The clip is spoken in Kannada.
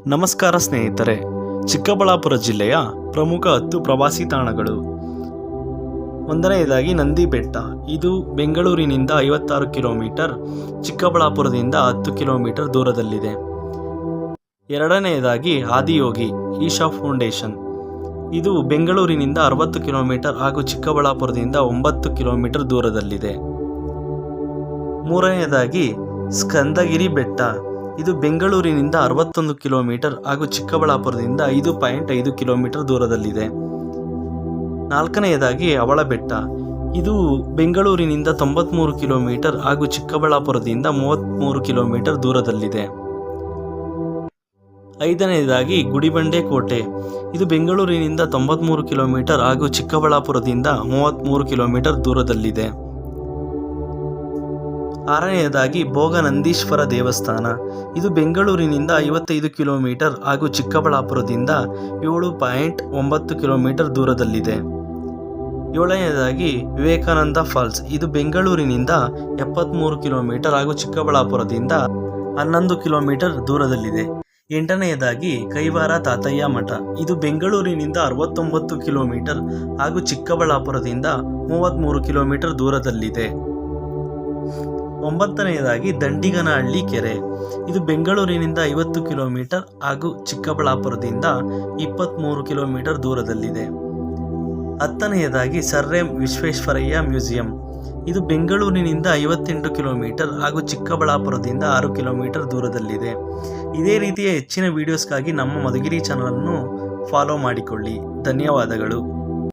ನಮಸ್ಕಾರ ಸ್ನೇಹಿತರೆ, ಚಿಕ್ಕಬಳ್ಳಾಪುರ ಜಿಲ್ಲೆಯ ಪ್ರಮುಖ ಹತ್ತು ಪ್ರವಾಸಿ ತಾಣಗಳು. ಒಂದನೆಯದಾಗಿ ನಂದಿ ಬೆಟ್ಟ ಇದು ಬೆಂಗಳೂರಿನಿಂದ ಐವತ್ತಾರು ಕಿಲೋಮೀಟರ್, ಚಿಕ್ಕಬಳ್ಳಾಪುರದಿಂದ ಹತ್ತು ಕಿಲೋಮೀಟರ್ ದೂರದಲ್ಲಿದೆ. ಎರಡನೆಯದಾಗಿ ಆದಿಯೋಗಿ, ಈಶಾ ಫೌಂಡೇಶನ್. ಇದು ಬೆಂಗಳೂರಿನಿಂದ ಅರವತ್ತು ಕಿಲೋಮೀಟರ್ ಹಾಗೂ ಚಿಕ್ಕಬಳ್ಳಾಪುರದಿಂದ ಒಂಬತ್ತು ಕಿಲೋಮೀಟರ್ ದೂರದಲ್ಲಿದೆ. ಮೂರನೆಯದಾಗಿ ಸ್ಕಂದಗಿರಿ ಬೆಟ್ಟ. ಇದು ಬೆಂಗಳೂರಿನಿಂದ ಅರವತ್ತೊಂದು ಕಿಲೋಮೀಟರ್ ಹಾಗೂ ಚಿಕ್ಕಬಳ್ಳಾಪುರದಿಂದ ಐದು ಪಾಯಿಂಟ್ ಐದು ಕಿಲೋಮೀಟರ್ ದೂರದಲ್ಲಿದೆ. ನಾಲ್ಕನೆಯದಾಗಿ ಅವಳ ಬೆಟ್ಟ. ಇದು ಬೆಂಗಳೂರಿನಿಂದ ತೊಂಬತ್ತ್ಮೂರು ಕಿಲೋಮೀಟರ್ ಹಾಗೂ ಚಿಕ್ಕಬಳ್ಳಾಪುರದಿಂದ ಮೂವತ್ತ್ಮೂರು ಕಿಲೋಮೀಟರ್ ದೂರದಲ್ಲಿದೆ. ಐದನೆಯದಾಗಿ ಗುಡಿಬಂಡೆ ಕೋಟೆ. ಇದು ಬೆಂಗಳೂರಿನಿಂದ ತೊಂಬತ್ತ್ಮೂರು ಕಿಲೋಮೀಟರ್ ಹಾಗೂ ಚಿಕ್ಕಬಳ್ಳಾಪುರದಿಂದ ಮೂವತ್ತ್ಮೂರು ಕಿಲೋಮೀಟರ್ ದೂರದಲ್ಲಿದೆ. ಆರನೆಯದಾಗಿ ಭೋಗನಂದೀಶ್ವರ ದೇವಸ್ಥಾನ. ಇದು ಬೆಂಗಳೂರಿನಿಂದ ಐವತ್ತೈದು ಕಿಲೋಮೀಟರ್ ಹಾಗೂ ಚಿಕ್ಕಬಳ್ಳಾಪುರದಿಂದ ಏಳು ಪಾಯಿಂಟ್ ಒಂಬತ್ತು ಕಿಲೋಮೀಟರ್ ದೂರದಲ್ಲಿದೆ. ಏಳನೆಯದಾಗಿ ವಿವೇಕಾನಂದ ಫಾಲ್ಸ್. ಇದು ಬೆಂಗಳೂರಿನಿಂದ ಎಪ್ಪತ್ತ್ಮೂರು ಕಿಲೋಮೀಟರ್ ಹಾಗೂ ಚಿಕ್ಕಬಳ್ಳಾಪುರದಿಂದ ಹನ್ನೊಂದು ಕಿಲೋಮೀಟರ್ ದೂರದಲ್ಲಿದೆ. ಎಂಟನೆಯದಾಗಿ ಕೈವಾರ ತಾತಯ್ಯ ಮಠ. ಇದು ಬೆಂಗಳೂರಿನಿಂದ ಅರವತ್ತೊಂಬತ್ತು ಕಿಲೋಮೀಟರ್ ಹಾಗೂ ಚಿಕ್ಕಬಳ್ಳಾಪುರದಿಂದ ಮೂವತ್ತ್ಮೂರು ಕಿಲೋಮೀಟರ್ ದೂರದಲ್ಲಿದೆ. ಒಂಬತ್ತನೆಯದಾಗಿ ದಂಡಿಗನಹಳ್ಳಿ ಕೆರೆ. ಇದು ಬೆಂಗಳೂರಿನಿಂದ ಐವತ್ತು ಕಿಲೋಮೀಟರ್ ಹಾಗೂ ಚಿಕ್ಕಬಳ್ಳಾಪುರದಿಂದ ಇಪ್ಪತ್ತ್ಮೂರು ಕಿಲೋಮೀಟರ್ ದೂರದಲ್ಲಿದೆ. ಹತ್ತನೆಯದಾಗಿ ಸರ್ ಎಂ ವಿಶ್ವೇಶ್ವರಯ್ಯ ಮ್ಯೂಸಿಯಂ. ಇದು ಬೆಂಗಳೂರಿನಿಂದ ಐವತ್ತೆಂಟು ಕಿಲೋಮೀಟರ್ ಹಾಗೂ ಚಿಕ್ಕಬಳ್ಳಾಪುರದಿಂದ ಆರು ಕಿಲೋಮೀಟರ್ ದೂರದಲ್ಲಿದೆ. ಇದೇ ರೀತಿಯ ಹೆಚ್ಚಿನ ವಿಡಿಯೋಸ್ಗಾಗಿ ನಮ್ಮ ಮಧುಗಿರಿ ಚಾನಲನ್ನು ಫಾಲೋ ಮಾಡಿಕೊಳ್ಳಿ. ಧನ್ಯವಾದಗಳು.